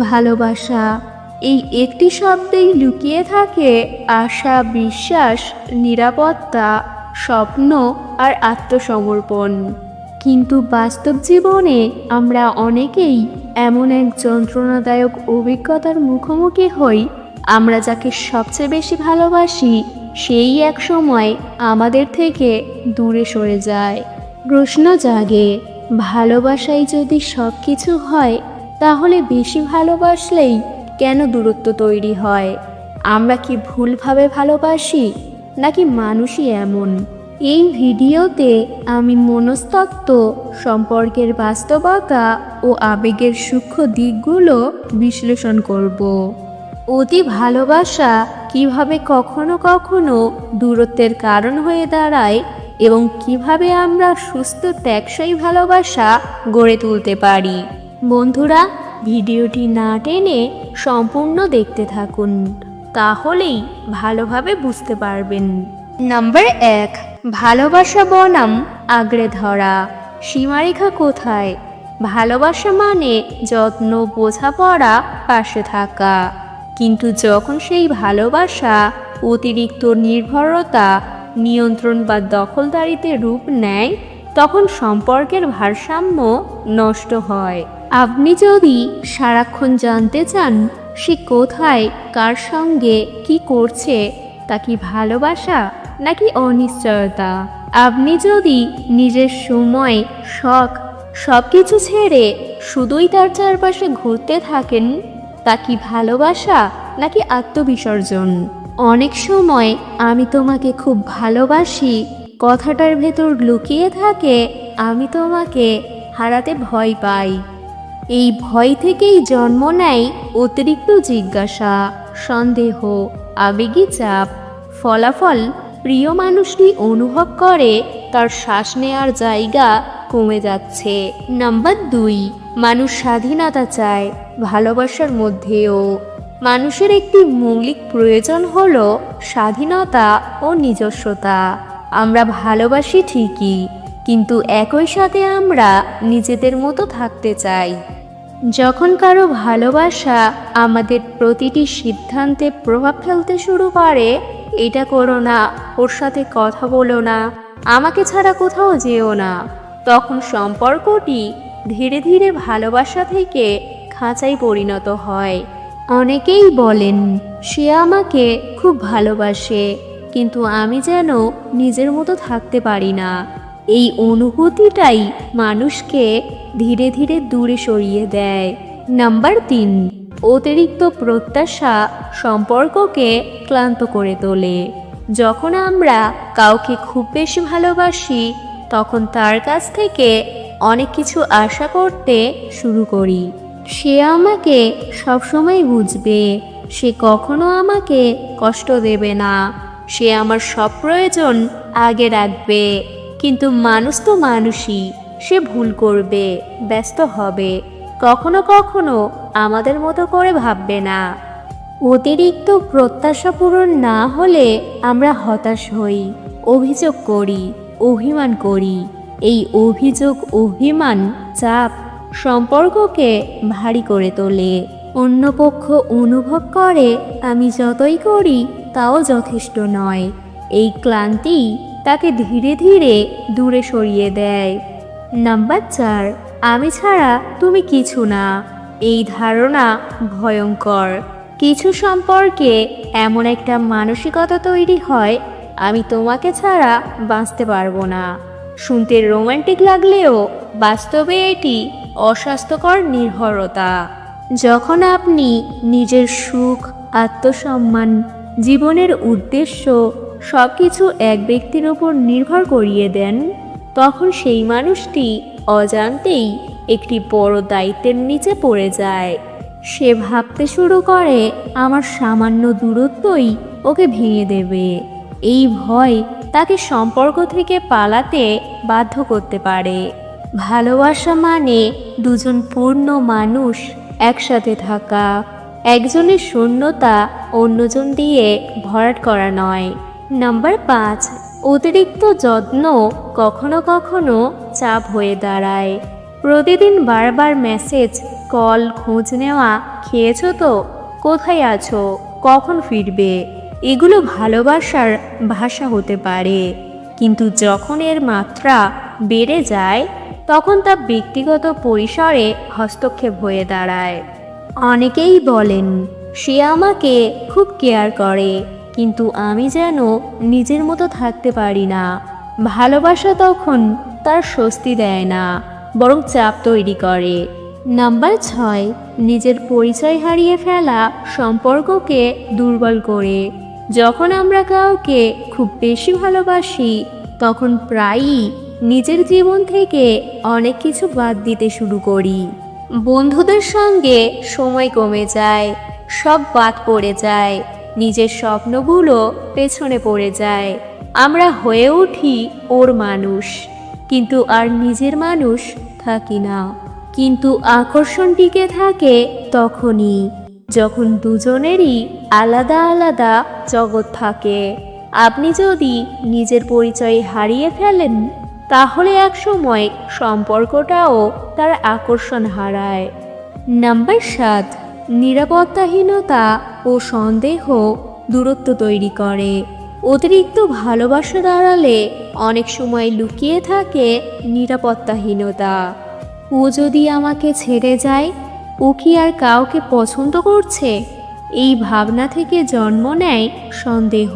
ভালোবাসা। এই একটি শব্দেই লুকিয়ে থাকে আশা, বিশ্বাস, নিরাপত্তা, স্বপ্ন আর আত্মসমর্পণ। কিন্তু বাস্তব জীবনে আমরা অনেকেই এমন এক যন্ত্রণাদায়ক অভিজ্ঞতার মুখোমুখি হই। আমরা যাকে সবচেয়ে বেশি ভালোবাসি, সেই এক সময় আমাদের থেকে দূরে সরে যায়। প্রশ্ন জাগে, ভালোবাসাই যদি সব কিছু হয় তাহলে বেশি ভালোবাসলেই কেন দূরত্ব তৈরি হয়? আমরা কি ভুলভাবে ভালোবাসি, নাকি মানুষই এমন? এই ভিডিওতে আমি মনস্তত্ত্ব, সম্পর্কের বাস্তবতা ও আবেগের সূক্ষ্ম দিকগুলো বিশ্লেষণ করব। অতি ভালোবাসা কীভাবে কখনো কখনো দূরত্বের কারণ হয়ে দাঁড়ায় এবং কীভাবে আমরা সুস্থ ত্যাগসই ভালোবাসা গড়ে তুলতে পারি? বন্ধুরা ভিডিওটি না টেনে সম্পূর্ণ দেখতে থাকুন তাহলেই ভালোভাবে বুঝতে পারবেন। নাম্বার এক ভালোবাসা বনাম আগড়ে ধরা। সীমারেখা কোথায়? ভালোবাসা মানে যত্ন বোঝাপড়া পাশে থাকা। কিন্তু যখন সেই ভালোবাসা অতিরিক্ত নির্ভরতা নিয়ন্ত্রণ বা দখলদারিতে রূপ নেয় তখন সম্পর্কের ভারসাম্য নষ্ট হয়। আপনি যদি সারাক্ষণ জানতে চান সে কোথায়, কার সঙ্গে, কি করছে, তা কি ভালোবাসা, নাকি অনিশ্চয়তা? আপনি যদি নিজের সময়, শখ সব কিছু ছেড়ে শুধুই তার চারপাশে ঘুরতে থাকেন, তা কি ভালোবাসা, নাকি আত্মবিসর্জন? অনেক সময় আমি তোমাকে খুব ভালোবাসি, কথাটার ভেতর লুকিয়ে থাকে, আমি তোমাকে হারাতে ভয় পাই। এই ভয় থেকেই জন্ম নেয় অতিরিক্ত জিজ্ঞাসা, সন্দেহ, আবেগী চাপ। ফলাফল, প্রিয় মানুষটি অনুভব করে, তার শ্বাস নেওয়ার জায়গা কমে যাচ্ছে। নাম্বার দুই, মানুষ স্বাধীনতা চায়, ভালোবাসার মধ্যেও। মানুষের একটি মৌলিক প্রয়োজন হল স্বাধীনতা ও নিজস্বতা। আমরা ভালোবাসি ঠিকই, কিন্তু একই সাথে আমরা নিজেদের মতো থাকতে চাই। যখন কারও ভালোবাসা আমাদের প্রতিটি সিদ্ধান্তে প্রভাব ফেলতে শুরু করে, এটা করো না, ওর সাথে কথা বলো না, আমাকে ছাড়া কোথাও যেও না। তখন সম্পর্কটি ধীরে ধীরে ভালোবাসা থেকে খাঁচাই পরিণত হয়। অনেকেই বলেন, সে আমাকে খুব ভালোবাসে, কিন্তু আমি যেন নিজের মতো থাকতে পারি না। এই অনুভূতিটাই মানুষকে ধীরে ধীরে দূরে সরিয়ে দেয়। নাম্বার তিন, অতিরিক্ত প্রত্যাশা সম্পর্ককে ক্লান্ত করে তোলে। যখন আমরা কাউকে খুব বেশি ভালোবাসি, তখন তার কাছ থেকে অনেক কিছু আশা করতে শুরু করি। সে আমাকে সবসময় বুঝবে, সে কখনো আমাকে কষ্ট দেবে না, সে আমার সব প্রয়োজন আগে রাখবে। কিন্তু মানুষ তো মানুষই, সে ভুল করবে, ব্যস্ত হবে, কখনো কখনো আমাদের মতো করে ভাববে না। অতিরিক্ত প্রত্যাশা পূরণ না হলে আমরা হতাশ হই, অভিযোগ করি, অভিমান করি। এই অভিযোগ, অভিমান, চাপ সম্পর্ককে ভারী করে তোলে। অন্য পক্ষ অনুভব করে, আমি যতই করি, তাও যথেষ্ট নয়। এই ক্লান্তি তাকে ধীরে ধীরে দূরে সরিয়ে দেয়। নাম্বার চার, আমি ছাড়া তুমি কিছু না। এই ধারণা ভয়ঙ্কর। কিছু সম্পর্কে এমন একটা মানসিকতা তৈরি হয়, আমি তোমাকে ছাড়া বাঁচতে পারব না। শুনতে রোমান্টিক লাগলেও বাস্তবে এটি অস্বাস্থ্যকর নির্ভরতা। যখন আপনি নিজের সুখ, আত্মসম্মান, জীবনের উদ্দেশ্য সব কিছু এক ব্যক্তির ওপর নির্ভর করিয়ে দেন, তখন সেই মানুষটি অজান্তেই একটি বড় দায়িত্বের নিচে পড়ে যায়। সে ভাবতে শুরু করে, আমার সামান্য দূরত্বই ওকে ভেঙে দেবে। এই ভয় তাকে সম্পর্ক থেকে পালাতে বাধ্য করতে পারে। ভালোবাসা মানে দুজন পূর্ণ মানুষ একসাথে থাকা, একজনের শূন্যতা অন্যজন দিয়ে ভরাট করা নয়। নাম্বার পাঁচ, অতিরিক্ত যত্ন কখনো কখনো চাপ হয়ে দাঁড়ায়। প্রতিদিন বারবার মেসেজ কল খোঁজ নেওয়া, খেয়েছো তো? কোথায় আছো? কখন ফিরবে? এগুলো ভালোবাসার ভাষা হতে পারে। কিন্তু যখন এর মাত্রা বেড়ে যায়, তখন তা ব্যক্তিগত পরিসরে হস্তক্ষেপ হয়ে দাঁড়ায়। অনেকেই বলেন, সে আমাকে খুব কেয়ার করে। কিন্তু আমি যেন নিজের মতো থাকতে পারি না। ভালোবাসা তখন তার স্বস্তি দেয় না, বরং চাপ তৈরি করে। নাম্বার ছয়, নিজের পরিচয় হারিয়ে ফেলা সম্পর্ককে দুর্বল করে। যখন আমরা কাউকে খুব বেশি ভালোবাসি, তখন প্রায়ই নিজের জীবন থেকে অনেক কিছু বাদ দিতে শুরু করি। বন্ধুদের সঙ্গে সময় কমে যায়, সব বাদ পড়ে যায় নিজের স্বপ্নগুলো পেছনে পড়ে যায়। আমরা হয়ে উঠি ওর মানুষ, কিন্তু আর নিজের মানুষ থাকি না। কিন্তু আকর্ষণ টিকে থাকে তখনই, যখন দুজনেরই আলাদা আলাদা জগৎ থাকে। আপনি যদি নিজের পরিচয় হারিয়ে ফেলেন, তাহলে একসময় সম্পর্কটাও তার আকর্ষণ হারায়। নাম্বার সাত। নিরাপত্তাহীনতা ও সন্দেহ দূরত্ব তৈরি করে। অতিরিক্ত ভালোবাসা দাঁড়ালে অনেক সময় লুকিয়ে থাকে নিরাপত্তাহীনতা। ও যদি আমাকে ছেড়ে যায়, ও কি আর কাউকে পছন্দ করছে? এই ভাবনা থেকে জন্ম নেয় সন্দেহ,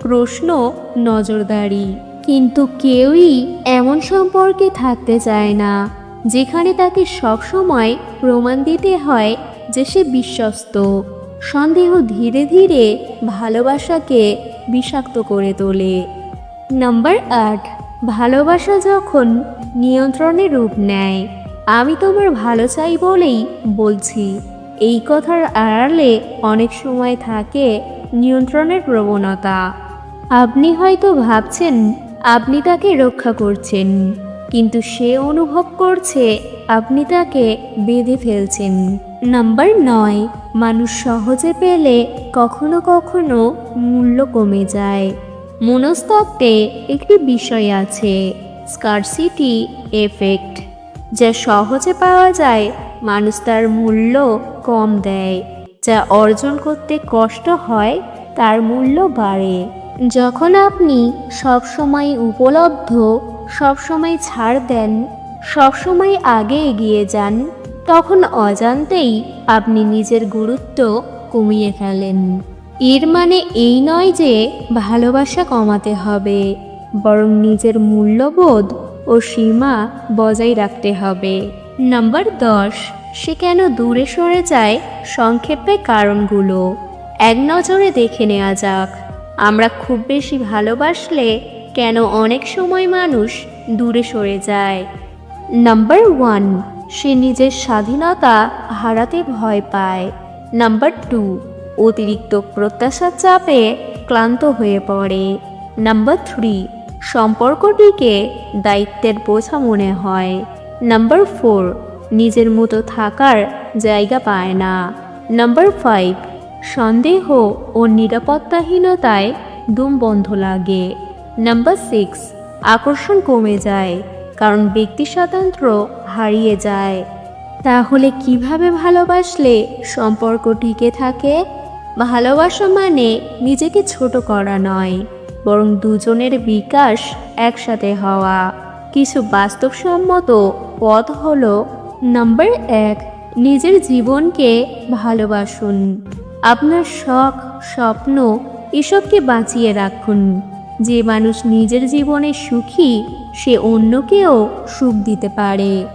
প্রশ্ন, নজরদারি। কিন্তু কেউই এমন সম্পর্কে থাকতে চায় না, যেখানে তাকে সবসময় প্রমাণ দিতে হয় যে সে বিশ্বস্ত। সন্দেহ ধীরে ধীরে ভালোবাসাকে বিষাক্ত করে তোলে। নাম্বার আট, ভালোবাসা যখন নিয়ন্ত্রণের রূপ নেয়, আমি তোমার ভালো চাই বলেই বলছি। এই কথার আড়ালে অনেক সময় থাকে নিয়ন্ত্রণের প্রবণতা। আপনি হয়তো ভাবছেন, আপনি তাকে রক্ষা করছেন। কিন্তু সে অনুভব করছে, আপনি তাকে বেঁধে ফেলছেন। নাম্বার নয়, মানুষ সহজে পেলে কখনো কখনো মূল্য কমে যায়। মনস্তত্ত্বে একটি বিষয় আছে স্কারসিটি এফেক্ট যা সহজে পাওয়া যায়, মানুষ তার মূল্য কম দেয়, যা অর্জন করতে কষ্ট হয়, তার মূল্য বাড়ে। যখন আপনি সবসময় উপলব্ধ, সবসময় ছাড় দেন, সবসময় আগে এগিয়ে যান তখন অজান্তেই আপনি নিজের গুরুত্ব কমিয়ে ফেলেন। এর মানে এই নয় যে ভালোবাসা কমাতে হবে, বরং নিজের মূল্যবোধ ও সীমা বজায় রাখতে হবে। নাম্বার দশ, সে কেন দূরে সরে যায়? সংক্ষেপে কারণগুলো। এক নজরে দেখে নেওয়া যাক। আমরা খুব বেশি ভালোবাসলে কেন অনেক সময় মানুষ দূরে সরে যায়? নাম্বার ওয়ান সে নিজের স্বাধীনতা হারাতে ভয় পায়। নাম্বার টু, অতিরিক্ত প্রত্যাশার চাপে ক্লান্ত হয়ে পড়ে। নাম্বার থ্রি, সম্পর্কটিকে দায়িত্বের বোঝা মনে হয়। নাম্বার ফোর, নিজের মতো থাকার জায়গা পায় না। নাম্বার ফাইভ, সন্দেহ ও নিরাপত্তাহীনতায় দুম বন্ধ লাগে। নাম্বার সিক্স, আকর্ষণ কমে যায়। কারণ ব্যক্তি স্বাতন্ত্র্য হারিয়ে যায়। তাহলে কীভাবে ভালোবাসলে সম্পর্ক টিকে থাকে? ভালোবাসা মানে নিজেকে ছোট করা নয়, বরং দুজনের বিকাশ একসাথে হওয়া। কিছু বাস্তবসম্মত পথ হল, নাম্বার এক, নিজের জীবনকে ভালোবাসুন। আপনার শখ, স্বপ্ন এসবকে বাঁচিয়ে রাখুন। যে মানুষ নিজের জীবনে সুখী সে অন্যকেও সুখ দিতে পারে।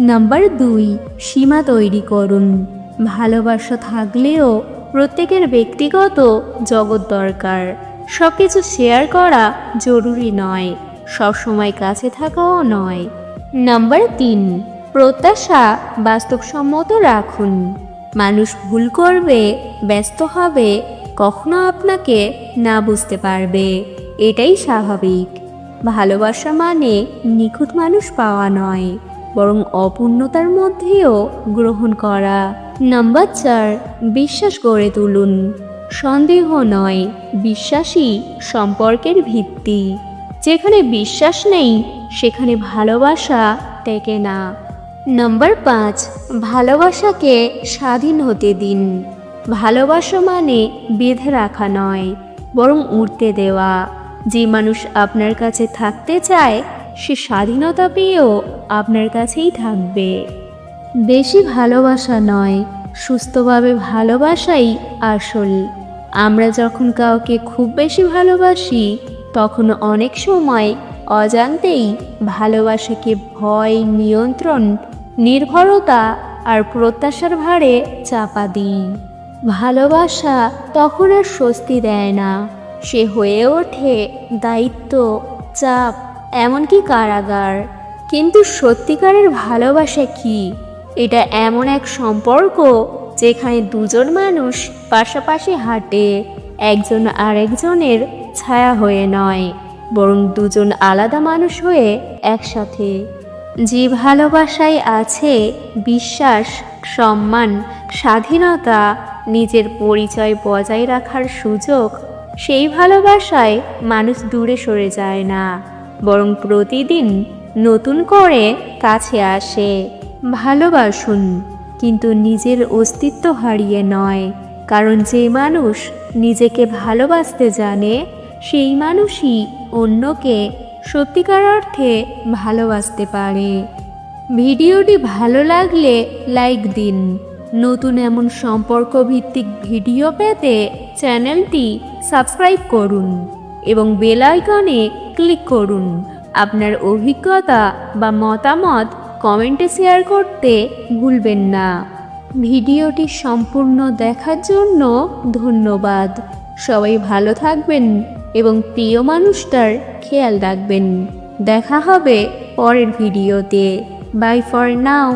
নাম্বার দুই, সীমা তৈরি করুন। ভালোবাসা থাকলেও প্রত্যেকের ব্যক্তিগত জগৎ দরকার। সব কিছু শেয়ার করা জরুরি নয়, সবসময় কাছে থাকাও নয়। নাম্বার তিন, প্রত্যাশা বাস্তবসম্মত রাখুন। মানুষ ভুল করবে, ব্যস্ত হবে, কখনো আপনাকে না বুঝতে পারবে। এটাই স্বাভাবিক। ভালোবাসা মানে নিখুঁত মানুষ পাওয়া নয়, বরং অপূর্ণতার মধ্যেও গ্রহণ করা। নাম্বার চার, বিশ্বাস গড়ে তুলুন। সন্দেহ নয়, বিশ্বাসই সম্পর্কের ভিত্তি। যেখানে বিশ্বাস নেই, সেখানে ভালোবাসা টেকে না। নম্বর পাঁচ, ভালোবাসাকে স্বাধীন হতে দিন। ভালোবাসা মানে বেঁধে রাখা নয়, বরং উঠতে দেওয়া। যে মানুষ আপনার কাছে থাকতে চায়, সে স্বাধীনতা পেয়েও আপনার কাছেই থাকবে। বেশি ভালোবাসা নয়, সুস্থভাবে ভালোবাসাই আসল। আমরা যখন কাউকে খুব বেশি ভালোবাসি, তখন অনেক সময় অজান্তেই ভালোবাসাকে ভয়, নিয়ন্ত্রণ, নির্ভরতা আর প্রত্যাশার ভারে চাপা দিই। ভালোবাসা তখন আর স্বস্তি দেয় না। সে হয়ে ওঠে দায়িত্ব, চাপ, এমনকি কারাগার। কিন্তু সত্যিকারের ভালোবাসা কি? এটা এমন এক সম্পর্ক যেখানে দুজন মানুষ পাশাপাশি হাঁটে, একজন আরেকজনের ছায়া হয়ে নয়, বরং দুজন আলাদা মানুষ হয়ে একসাথে। যে ভালোবাসায় আছে বিশ্বাস, সম্মান, স্বাধীনতা, নিজের পরিচয় বজায় রাখার সুযোগ সেই ভালোবাসায় মানুষ দূরে সরে যায় না, বরং প্রতিদিন নতুন করে কাছে আসে। ভালোবাসুন, কিন্তু নিজের অস্তিত্ব হারিয়ে নয়, কারণ যে মানুষ নিজেকে ভালোবাসতে জানে, সেই মানুষই অন্যকে সত্যিকার অর্থে ভালোবাসতে পারে। ভিডিওটি ভালো লাগলে লাইক দিন। নতুন এমন সম্পর্ক ভিত্তিক ভিডিও পেতে চ্যানেলটি সাবস্ক্রাইব করুন এবং বেল আইকনে ক্লিক করুন। আপনার অভিজ্ঞতা বা মতামত কমেন্টে শেয়ার করতে ভুলবেন না। ভিডিওটি সম্পূর্ণ দেখার জন্য ধন্যবাদ। সবাই ভালো থাকবেন এবং প্রিয় মানুষটার খেয়াল রাখবেন। দেখা হবে পরের ভিডিওতে। By for now